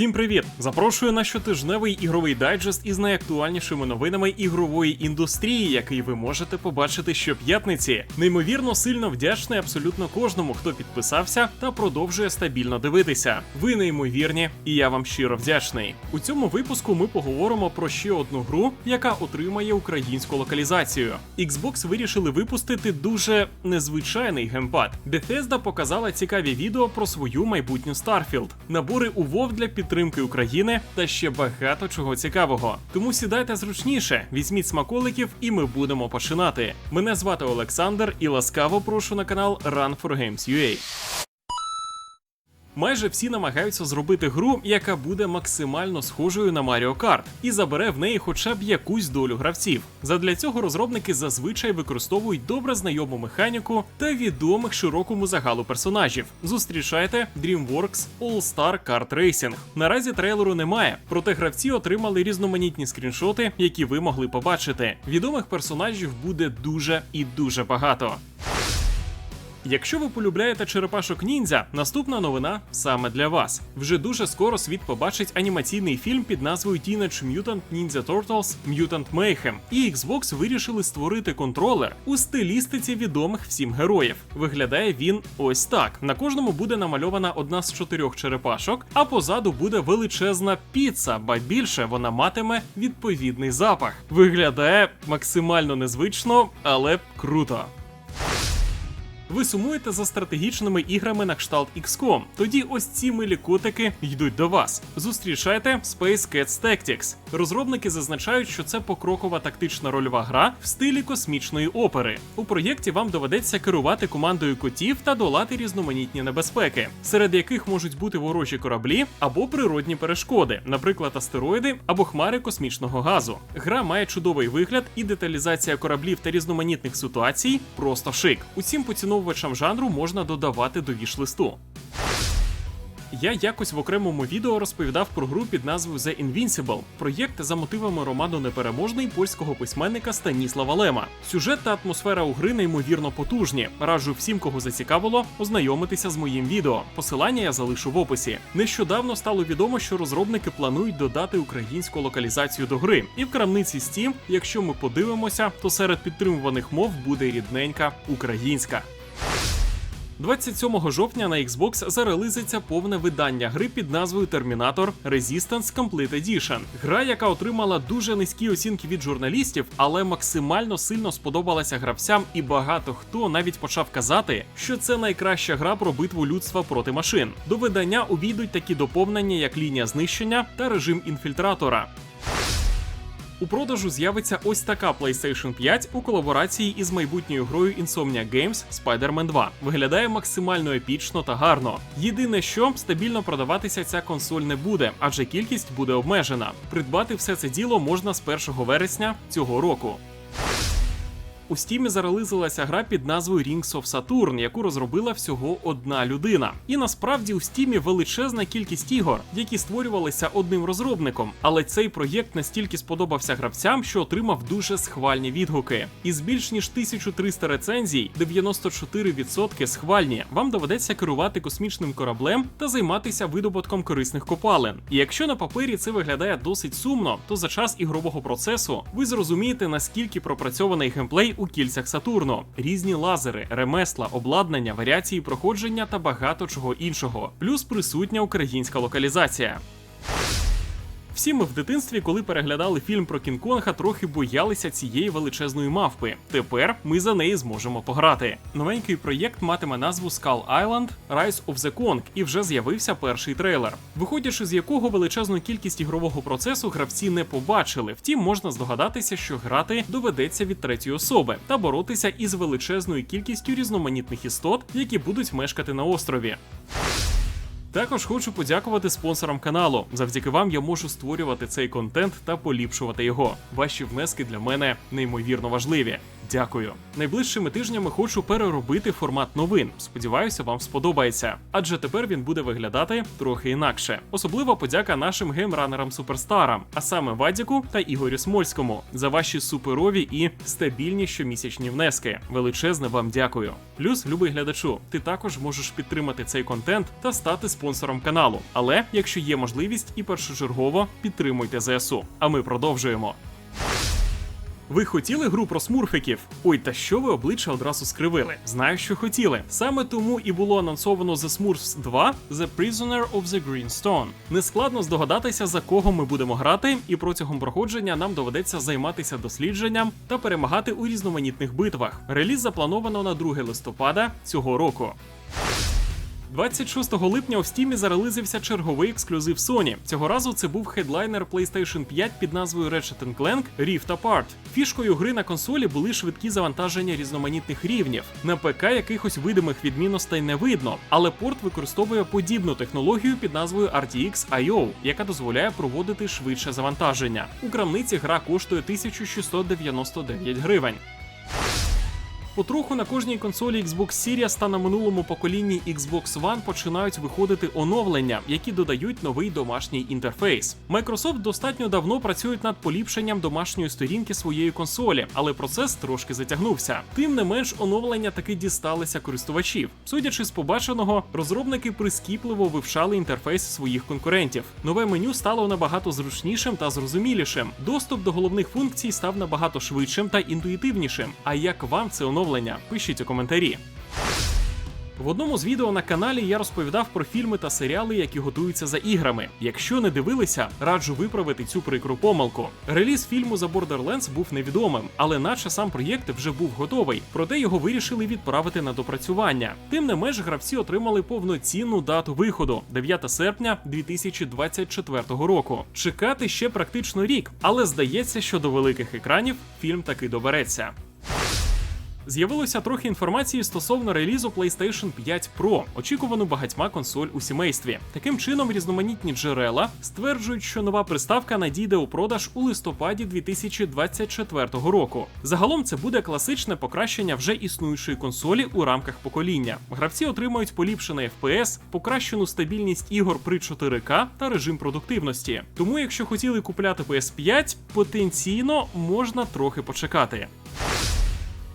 Всім привіт! Запрошую на щотижневий ігровий дайджест із найактуальнішими новинами ігрової індустрії, який ви можете побачити щоп'ятниці. Неймовірно сильно вдячний абсолютно кожному, хто підписався та продовжує стабільно дивитися. Ви неймовірні, і я вам щиро вдячний. У цьому випуску ми поговоримо про ще одну гру, яка отримає українську локалізацію. Xbox вирішили випустити дуже незвичайний геймпад. Bethesda показала цікаві відео про свою майбутню Starfield, набори у WoW для підтримки України та ще багато чого цікавого. Тому сідайте зручніше, візьміть смаколиків, і ми будемо починати. Мене звати Олександр і ласкаво прошу на канал Run for Games UA. Майже всі намагаються зробити гру, яка буде максимально схожою на Mario Kart, і забере в неї хоча б якусь долю гравців. Задля цього розробники зазвичай використовують добре знайому механіку та відомих широкому загалу персонажів. Зустрічайте DreamWorks All-Star Kart Racing. Наразі трейлеру немає, проте гравці отримали різноманітні скріншоти, які ви могли побачити. Відомих персонажів буде дуже і дуже багато. Якщо ви полюбляєте черепашок ніндзя, наступна новина саме для вас. Вже дуже скоро світ побачить анімаційний фільм під назвою Teenage Mutant Ninja Turtles Mutant Mayhem. І Xbox вирішили створити контролер у стилістиці відомих всім героїв. Виглядає він ось так: на кожному буде намальована одна з чотирьох черепашок, а позаду буде величезна піца, ба більше вона матиме відповідний запах. Виглядає максимально незвично, але круто. Ви сумуєте за стратегічними іграми на кшталт XCOM. Тоді ось ці милі котики йдуть до вас. Зустрічайте Space Cats Tactics. Розробники зазначають, що це покрокова тактична рольова гра в стилі космічної опери. У проєкті вам доведеться керувати командою котів та долати різноманітні небезпеки, серед яких можуть бути ворожі кораблі або природні перешкоди, наприклад, астероїди або хмари космічного газу. Гра має чудовий вигляд і деталізація кораблів та різноманітних ситуацій просто шик. Усім поціновувачам жанру можна додавати до віш-листу. Я якось в окремому відео розповідав про гру під назвою The Invincible, проєкт за мотивами роману Непереможний польського письменника Станіслава Лема. Сюжет та атмосфера у гри неймовірно потужні. Раджу всім, кого зацікавило, ознайомитися з моїм відео. Посилання я залишу в описі. Нещодавно стало відомо, що розробники планують додати українську локалізацію до гри. І в крамниці Steam, якщо ми подивимося, то серед підтримуваних мов буде рідненька українська. 27 жовтня на Xbox зарелизиться повне видання гри під назвою Terminator Resistance Complete Edition. Гра, яка отримала дуже низькі оцінки від журналістів, але максимально сильно сподобалася гравцям, і багато хто навіть почав казати, що це найкраща гра про битву людства проти машин. До видання увійдуть такі доповнення, як лінія знищення та режим інфільтратора. У продажу з'явиться ось така PlayStation 5 у колаборації із майбутньою грою Insomnia Games Spider-Man 2. Виглядає максимально епічно та гарно. Єдине, що стабільно продаватися ця консоль не буде, адже кількість буде обмежена. Придбати все це діло можна з 1 вересня цього року. У стімі зарелизилася гра під назвою Rings of Saturn, яку розробила всього одна людина. І насправді у стімі величезна кількість ігор, які створювалися одним розробником. Але цей проєкт настільки сподобався гравцям, що отримав дуже схвальні відгуки. Із більш ніж 1300 рецензій, 94% схвальні. Вам доведеться керувати космічним кораблем та займатися видобутком корисних копалин. І якщо на папері це виглядає досить сумно, то за час ігрового процесу ви зрозумієте наскільки пропрацьований геймплей у кільцях Сатурну, різні лазери, ремесла, обладнання, варіації проходження та багато чого іншого. Плюс присутня українська локалізація. Всі ми в дитинстві, коли переглядали фільм про Кінг-Конга, трохи боялися цієї величезної мавпи. Тепер ми за неї зможемо пограти. Новенький проєкт матиме назву Skull Island Rise of the Kong, і вже з'явився перший трейлер, виходячи з якого величезну кількість ігрового процесу гравці не побачили. Втім, можна здогадатися, що грати доведеться від третьої особи та боротися із величезною кількістю різноманітних істот, які будуть мешкати на острові. Також хочу подякувати спонсорам каналу. Завдяки вам я можу створювати цей контент та поліпшувати його. Ваші внески для мене неймовірно важливі. Дякую. Найближчими тижнями хочу переробити формат новин. Сподіваюся, вам сподобається. Адже тепер він буде виглядати трохи інакше. Особливо подяка нашим геймранерам суперстарам, а саме Вадіку та Ігорю Смольському, за ваші суперові і стабільні щомісячні внески. Величезне вам дякую. Плюс, любий глядачу, ти також можеш підтримати цей контент та стати спонсором каналу. Але якщо є можливість і першочергово підтримуйте ЗСУ. А ми продовжуємо. Ви хотіли гру про смурфиків? Ой, та що ви обличчя одразу скривили? Знаю, що хотіли. Саме тому і було анонсовано The Smurfs 2 The Prisoner of the Green Stone. Нескладно здогадатися, за кого ми будемо грати, і протягом проходження нам доведеться займатися дослідженням та перемагати у різноманітних битвах. Реліз заплановано на 2 листопада цього року. 26 липня у Стімі зарелизився черговий ексклюзив Sony. Цього разу це був хедлайнер PlayStation 5 під назвою Ratchet Clank Rift Apart. Фішкою гри на консолі були швидкі завантаження різноманітних рівнів. На ПК якихось видимих відмінностей не видно, але порт використовує подібну технологію під назвою RTX IO, яка дозволяє проводити швидше завантаження. У крамниці гра коштує 1699 гривень. Потроху на кожній консолі Xbox Series та на минулому поколінні Xbox One починають виходити оновлення, які додають новий домашній інтерфейс. Microsoft достатньо давно працюють над поліпшенням домашньої сторінки своєї консолі, але процес трошки затягнувся. Тим не менш, оновлення таки дісталися користувачів. Судячи з побаченого, розробники прискіпливо вивчали інтерфейс своїх конкурентів. Нове меню стало набагато зручнішим та зрозумілішим. Доступ до головних функцій став набагато швидшим та інтуїтивнішим. А як вам це оновлення? Пишіть у коментарі. В одному з відео на каналі я розповідав про фільми та серіали, які готуються за іграми. Якщо не дивилися, раджу виправити цю прикру помилку. Реліз фільму за Borderlands був невідомим, але наче сам проєкт вже був готовий, проте його вирішили відправити на допрацювання. Тим не менш, гравці отримали повноцінну дату виходу 9 серпня 2024 року. Чекати ще практично рік, але здається, що до великих екранів фільм таки добереться. З'явилося трохи інформації стосовно релізу PlayStation 5 Pro, очікувану багатьма консоль у сімействі. Таким чином, різноманітні джерела стверджують, що нова приставка надійде у продаж у листопаді 2024 року. Загалом це буде класичне покращення вже існуючої консолі у рамках покоління. Гравці отримають поліпшений FPS, покращену стабільність ігор при 4К та режим продуктивності. Тому, якщо хотіли купляти PS5, потенційно можна трохи почекати.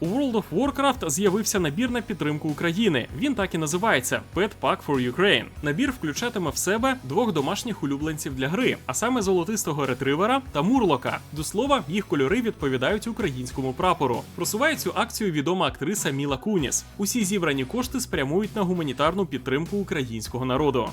У World of Warcraft з'явився набір на підтримку України. Він так і називається Pet Pack for Ukraine. Набір включатиме в себе двох домашніх улюбленців для гри, а саме золотистого ретривера та мурлока. До слова, їх кольори відповідають українському прапору. Просуває цю акцію відома актриса Міла Куніс. Усі зібрані кошти спрямують на гуманітарну підтримку українського народу.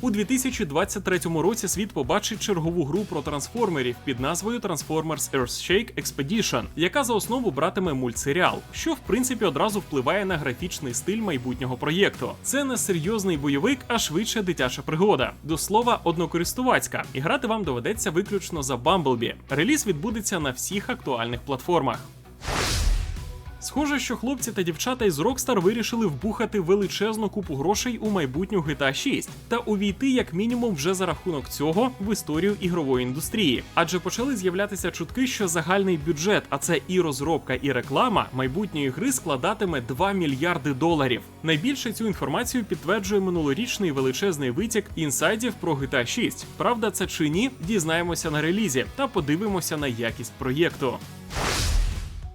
У 2023 році світ побачить чергову гру про трансформерів під назвою Transformers Earthshake Expedition, яка за основу братиме мультсеріал, що в принципі одразу впливає на графічний стиль майбутнього проєкту. Це не серйозний бойовик, а швидше дитяча пригода. До слова, однокористувацька, і грати вам доведеться виключно за Bumblebee. Реліз відбудеться на всіх актуальних платформах. Схоже, що хлопці та дівчата із Rockstar вирішили вбухати величезну купу грошей у майбутню GTA 6 та увійти як мінімум вже за рахунок цього в історію ігрової індустрії. Адже почали з'являтися чутки, що загальний бюджет, а це і розробка, і реклама майбутньої гри складатиме 2 мільярди доларів. Найбільше цю інформацію підтверджує минулорічний величезний витік інсайдів про GTA 6. Правда, це чи ні, дізнаємося на релізі та подивимося на якість проєкту.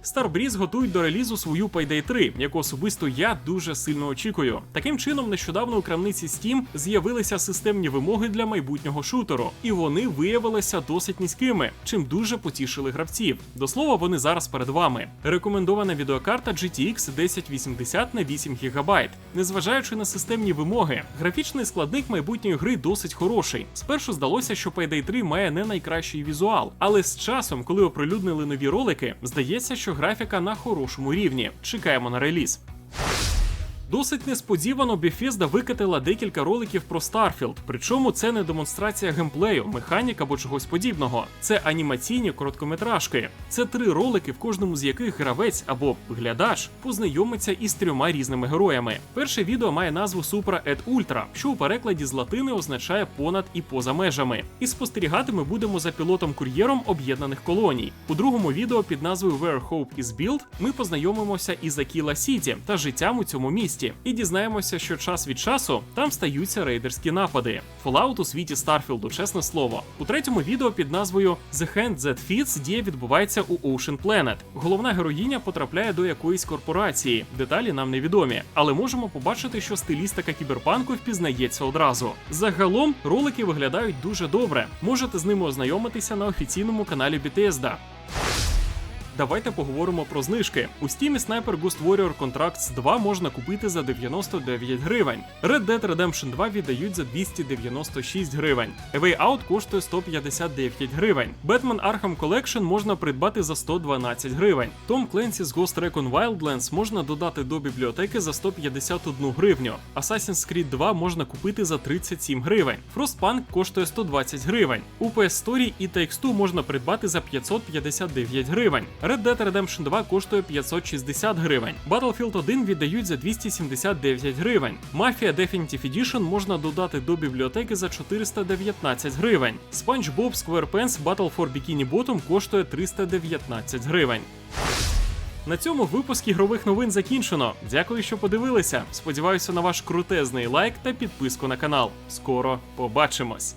Starbreeze готують до релізу свою Payday 3, яку особисто я дуже сильно очікую. Таким чином, нещодавно у крамниці Steam з'явилися системні вимоги для майбутнього шутеру, і вони виявилися досить низькими, чим дуже потішили гравців. До слова, вони зараз перед вами. Рекомендована відеокарта GTX 1080 на 8 ГБ. Незважаючи на системні вимоги, графічний складник майбутньої гри досить хороший. Спершу здалося, що Payday 3 має не найкращий візуал, але з часом, коли оприлюднили нові ролики, здається, що графіка на хорошому рівні. Чекаємо на реліз. Досить несподівано Bethesda викатила декілька роликів про Starfield, причому це не демонстрація геймплею, механік або чогось подібного. Це анімаційні короткометражки. Це три ролики, в кожному з яких гравець або глядач познайомиться із трьома різними героями. Перше відео має назву Supra et Ultra, що у перекладі з латини означає понад і поза межами. І спостерігати ми будемо за пілотом-кур'єром об'єднаних колоній. У другому відео під назвою Where Hope is Built ми познайомимося із Акіла Сіті та життям у цьому місті. Місті і дізнаємося, що час від часу там стаються рейдерські напади. Fallout у світі Старфілду, чесне слово. У третьому відео під назвою The Hand That Fits дія відбувається у Ocean Planet. Головна героїня потрапляє до якоїсь корпорації. Деталі нам невідомі, але можемо побачити, що стилістика кіберпанку впізнається одразу. Загалом ролики виглядають дуже добре. Можете з ними ознайомитися на офіційному каналі Bethesda. Давайте поговоримо про знижки. У Steam Sniper Ghost Warrior Contracts 2 можна купити за 99 гривень. Red Dead Redemption 2 віддають за 296 гривень. A Way Out коштує 159 гривень. Batman Arkham Collection можна придбати за 112 гривень. Tom Clancy's Ghost Recon Wildlands можна додати до бібліотеки за 151 гривню. Assassin's Creed 2 можна купити за 37 гривень. Frostpunk коштує 120 гривень. У PS Story і Takes-Two можна придбати за 559 гривень. Red Dead Redemption 2 коштує 560 гривень. Battlefield 1 віддають за 279 гривень. Mafia Definitive Edition можна додати до бібліотеки за 419 гривень. SpongeBob SquarePants Battle for Bikini Bottom коштує 319 гривень. На цьому випуск ігрових новин закінчено. Дякую, що подивилися. Сподіваюся на ваш крутезний лайк та підписку на канал. Скоро побачимось!